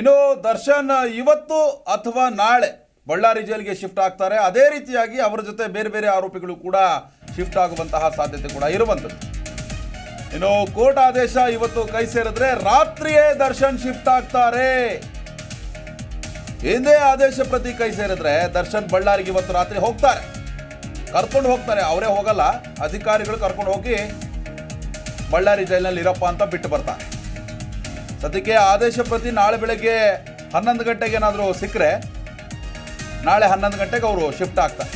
ಇನ್ನು ದರ್ಶನ್ ಇವತ್ತು ಅಥವಾ ನಾಳೆ ಬಳ್ಳಾರಿ ಜೈಲಿಗೆ ಶಿಫ್ಟ್ ಆಗ್ತಾರೆ. ಅದೇ ರೀತಿಯಾಗಿ ಅವರ ಜೊತೆ ಬೇರೆ ಬೇರೆ ಆರೋಪಿಗಳು ಕೂಡ ಶಿಫ್ಟ್ ಆಗುವಂತಹ ಸಾಧ್ಯತೆ ಕೂಡ ಇರುವಂಥದ್ದು. ಇನ್ನು ಕೋರ್ಟ್ ಆದೇಶ ಇವತ್ತು ಕೈ ಸೇರಿದ್ರೆ ರಾತ್ರಿಯೇ ದರ್ಶನ್ ಶಿಫ್ಟ್ ಆಗ್ತಾರೆ. ಹಿಂದೆ ಆದೇಶ ಪ್ರತಿ ಕೈ ಸೇರಿದ್ರೆ ದರ್ಶನ್ ಬಳ್ಳಾರಿಗೆ ಇವತ್ತು ರಾತ್ರಿ ಹೋಗ್ತಾರೆ. ಕರ್ಕೊಂಡು ಹೋಗ್ತಾರೆ. ಅವರೇ ಹೋಗಲ್ಲ. ಅಧಿಕಾರಿಗಳು ಕರ್ಕೊಂಡು ಹೋಗಿ ಬಳ್ಳಾರಿ ಜೈಲಿನಲ್ಲಿ ಇರಪ್ಪ ಅಂತ ಬಿಟ್ಟು ಬರ್ತಾರೆ. ಸದ್ಯಕ್ಕೆ ಆದೇಶ ಪ್ರತಿ ನಾಳೆ ಬೆಳಗ್ಗೆ ಹನ್ನೊಂದು ಗಂಟೆಗೆ ಏನಾದರೂ ಸಿಕ್ಕರೆ, ನಾಳೆ ಹನ್ನೊಂದು ಗಂಟೆಗೆ ಅವರು ಶಿಫ್ಟ್ ಆಗ್ತಾರೆ.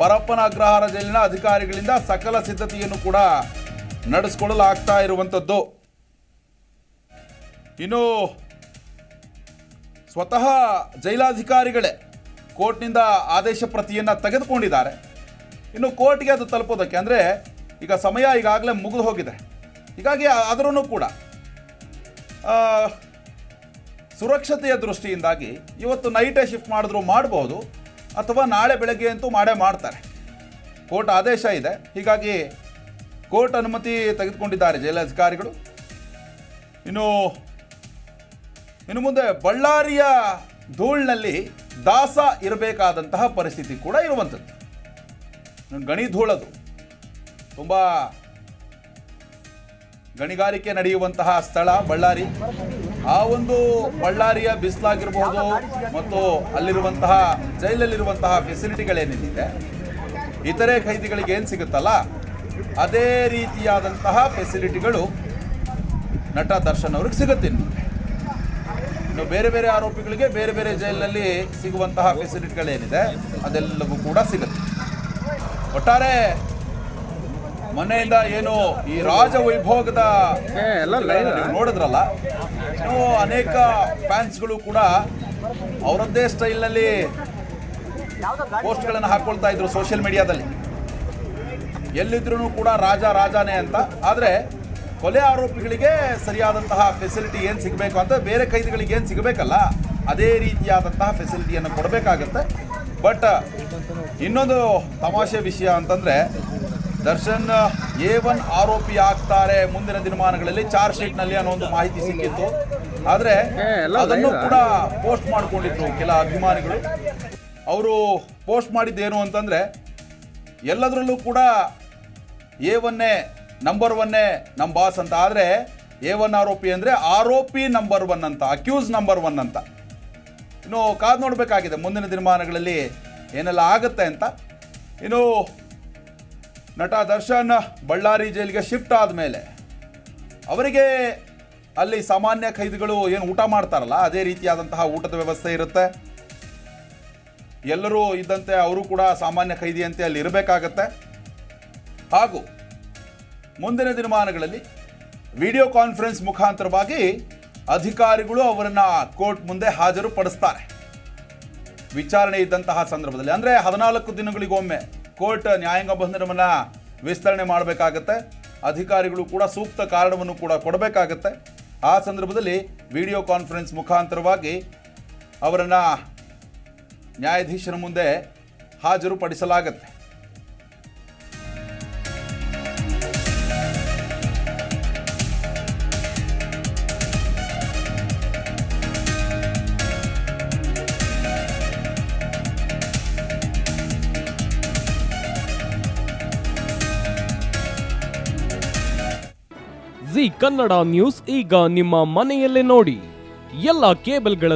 ಪರಪ್ಪನ ಅಗ್ರಹಾರ ಜೈಲಿನ ಅಧಿಕಾರಿಗಳಿಂದ ಸಕಲ ಸಿದ್ಧತೆಯನ್ನು ಕೂಡ ನಡೆಸ್ಕೊಳ್ಳಲಾಗ್ತಾ ಇರುವಂಥದ್ದು ಇನ್ನು ಸ್ವತಃ ಜೈಲಾಧಿಕಾರಿಗಳೇ ಕೋರ್ಟ್ನಿಂದ ಆದೇಶ ಪ್ರತಿಯನ್ನು ತೆಗೆದುಕೊಂಡಿದ್ದಾರೆ. ಇನ್ನು ಕೋರ್ಟ್ಗೆ ಅದು ತಲುಪೋದಕ್ಕೆ, ಅಂದರೆ ಈಗ ಸಮಯ ಈಗಾಗಲೇ ಮುಗಿದು ಹೋಗಿದೆ. ಹೀಗಾಗಿ ಆದ್ರೂ ಕೂಡ ಸುರಕ್ಷತೆಯ ದೃಷ್ಟಿಯಿಂದಾಗಿ ಇವತ್ತು ನೈಟೇ ಶಿಫ್ಟ್ ಮಾಡಿದ್ರು ಮಾಡ್ಬೋದು, ಅಥವಾ ನಾಳೆ ಬೆಳಗ್ಗೆ ಅಂತೂ ಮಾಡೇ ಮಾಡ್ತಾರೆ. ಕೋರ್ಟ್ ಆದೇಶ ಇದೆ. ಹೀಗಾಗಿ ಕೋರ್ಟ್ ಅನುಮತಿ ತೆಗೆದುಕೊಂಡಿದ್ದಾರೆ ಜೈಲಾಧಿಕಾರಿಗಳು ಇನ್ನು ಇನ್ನು ಮುಂದೆ ಬಳ್ಳಾರಿಯ ಧೂಳಿನಲ್ಲಿ ದಾಸ ಇರಬೇಕಾದಂತಹ ಪರಿಸ್ಥಿತಿ ಕೂಡ ಇರುವಂಥದ್ದು. ಗಣಿ ಧೂಳದು. ತುಂಬ ಗಣಿಗಾರಿಕೆ ನಡೆಯುವಂತಹ ಸ್ಥಳ ಬಳ್ಳಾರಿ. ಆ ಒಂದು ಬಳ್ಳಾರಿಯ ಬಿಸಿಲಾಗಿರಬಹುದು ಮತ್ತು ಅಲ್ಲಿರುವಂತಹ ಜೈಲಲ್ಲಿರುವಂತಹ ಫೆಸಿಲಿಟಿಗಳೇನೇನಿದೆ ಇತರೆ ಖೈದಿಗಳಿಗೆ ಏನು ಸಿಗುತ್ತಲ್ಲ, ಅದೇ ರೀತಿಯಾದಂತಹ ಫೆಸಿಲಿಟಿಗಳು ನಟ ದರ್ಶನ್ ಅವ್ರಿಗೆ ಸಿಗುತ್ತೆ ಇನ್ನು. ಇನ್ನು ಬೇರೆ ಬೇರೆ ಆರೋಪಿಗಳಿಗೆ ಬೇರೆ ಬೇರೆ ಜೈಲಿನಲ್ಲಿ ಸಿಗುವಂತಹ ಫೆಸಿಲಿಟಿಗಳೇನಿದೆ ಅದೆಲ್ಲವೂ ಕೂಡ ಸಿಗುತ್ತೆ. ಒಟ್ಟಾರೆ ಮೊನ್ನೆಯಿಂದ ಏನು ಈ ರಾಜ ವೈಭೋಗದ ನೋಡಿದ್ರಲ್ಲ ಇನ್ನೂ ಅನೇಕ ಫ್ಯಾನ್ಸ್ಗಳು ಕೂಡ ಅವರದ್ದೇ ಸ್ಟೈಲ್ನಲ್ಲಿ ಪೋಸ್ಟ್ಗಳನ್ನು ಹಾಕೊಳ್ತಾ ಇದ್ರು ಸೋಷಿಯಲ್ ಮೀಡಿಯಾದಲ್ಲಿ. ಎಲ್ಲಿದ್ರೂ ಕೂಡ ರಾಜ ರಾಜಾನೇ ಅಂತ. ಆದರೆ ಕೊಲೆ ಆರೋಪಿಗಳಿಗೆ ಸರಿಯಾದಂತಹ ಫೆಸಿಲಿಟಿ ಏನು ಸಿಗಬೇಕು ಅಂತ ಬೇರೆ ಕೈದಿಗಳಿಗೆ ಏನು ಸಿಗಬೇಕಲ್ಲ ಅದೇ ರೀತಿಯಾದಂತಹ ಫೆಸಿಲಿಟಿಯನ್ನು ಕೊಡಬೇಕಾಗತ್ತೆ. ಬಟ್ ಇನ್ನೊಂದು ತಮಾಷೆ ವಿಷಯ ಅಂತಂದರೆ ದರ್ಶನ್ ಎ ಒನ್ ಆರೋಪಿ ಆಗ್ತಾರೆ ಮುಂದಿನ ದಿನಮಾನಗಳಲ್ಲಿ. ಚಾರ್ಜ್ ಶೀಟ್ನಲ್ಲಿ ಅನ್ನೋ ಒಂದು ಮಾಹಿತಿ ಸಿಕ್ಕಿತ್ತು. ಆದರೆ ಅದನ್ನು ಕೂಡ ಪೋಸ್ಟ್ ಮಾಡಿಕೊಂಡಿದ್ರು ಕೆಲ ಅಭಿಮಾನಿಗಳು. ಅವರು ಪೋಸ್ಟ್ ಮಾಡಿದ್ದೇನು ಅಂತಂದರೆ ಎಲ್ಲದರಲ್ಲೂ ಕೂಡ ಎ ಒನ್ನೇ ನಂಬರ್ ಒನ್ನೇ ನಮ್ಮ ಬಾಸ್ ಅಂತ. ಆದರೆ ಎ ಒನ್ ಆರೋಪಿ ಅಂದರೆ ಆರೋಪಿ ನಂಬರ್ ಒನ್ ಅಂತ ಅಕ್ಯೂಸ್ ನಂಬರ್ ಒನ್ ಅಂತ. ಇನ್ನು ಕಾದು ನೋಡಬೇಕಾಗಿದೆ ಮುಂದಿನ ದಿನಮಾನಗಳಲ್ಲಿ ಏನೆಲ್ಲ ಆಗುತ್ತೆ ಅಂತ. ಇನ್ನು ನಟ ದರ್ಶನ್ ಬಳ್ಳಾರಿ ಜೈಲಿಗೆ ಶಿಫ್ಟ್ ಆದಮೇಲೆ ಅವರಿಗೆ ಅಲ್ಲಿ ಸಾಮಾನ್ಯ ಖೈದಿಗಳು ಏನು ಊಟ ಮಾಡ್ತಾರಲ್ಲ, ಅದೇ ರೀತಿಯಾದಂತಹ ಊಟದ ವ್ಯವಸ್ಥೆ ಇರುತ್ತೆ. ಎಲ್ಲರೂ ಇದ್ದಂತೆ ಅವರು ಕೂಡ ಸಾಮಾನ್ಯ ಖೈದಿಯಂತೆ ಅಲ್ಲಿ ಇರಬೇಕಾಗತ್ತೆ. ಹಾಗೂ ಮುಂದಿನ ದಿನಮಾನಗಳಲ್ಲಿ ವಿಡಿಯೋ ಕಾನ್ಫರೆನ್ಸ್ ಮುಖಾಂತರವಾಗಿ ಅಧಿಕಾರಿಗಳು ಅವರನ್ನು ಕೋರ್ಟ್ ಮುಂದೆ ಹಾಜರು ಪಡಿಸ್ತಾರೆ ವಿಚಾರಣೆ ಇದ್ದಂತಹ ಸಂದರ್ಭದಲ್ಲಿ, ಅಂದರೆ ಹದಿನಾಲ್ಕು ದಿನಗಳಿಗೊಮ್ಮೆ ಕೋರ್ಟ್ ನ್ಯಾಯಾಂಗ ಬಂಧನವನ್ನು ವಿಸ್ತರಣೆ ಮಾಡಬೇಕಾಗತ್ತೆ. ಅಧಿಕಾರಿಗಳು ಕೂಡ ಸೂಕ್ತ ಕಾರಣವನ್ನು ಕೂಡ ಕೊಡಬೇಕಾಗತ್ತೆ. ಆ ಸಂದರ್ಭದಲ್ಲಿ ವಿಡಿಯೋ ಕಾನ್ಫರೆನ್ಸ್ ಮುಖಾಂತರವಾಗಿ ಅವರನ್ನು ನ್ಯಾಯಾಧೀಶರ ಮುಂದೆ ಹಾಜರುಪಡಿಸಲಾಗತ್ತೆ. ಜಿ ಕನ್ನಡ ನ್ಯೂಸ್ ಈಗ ನಿಮ್ಮ ಮನೆಯಲ್ಲೇ ನೋಡಿ. ಎಲ್ಲ ಕೇಬಲ್ಗಳ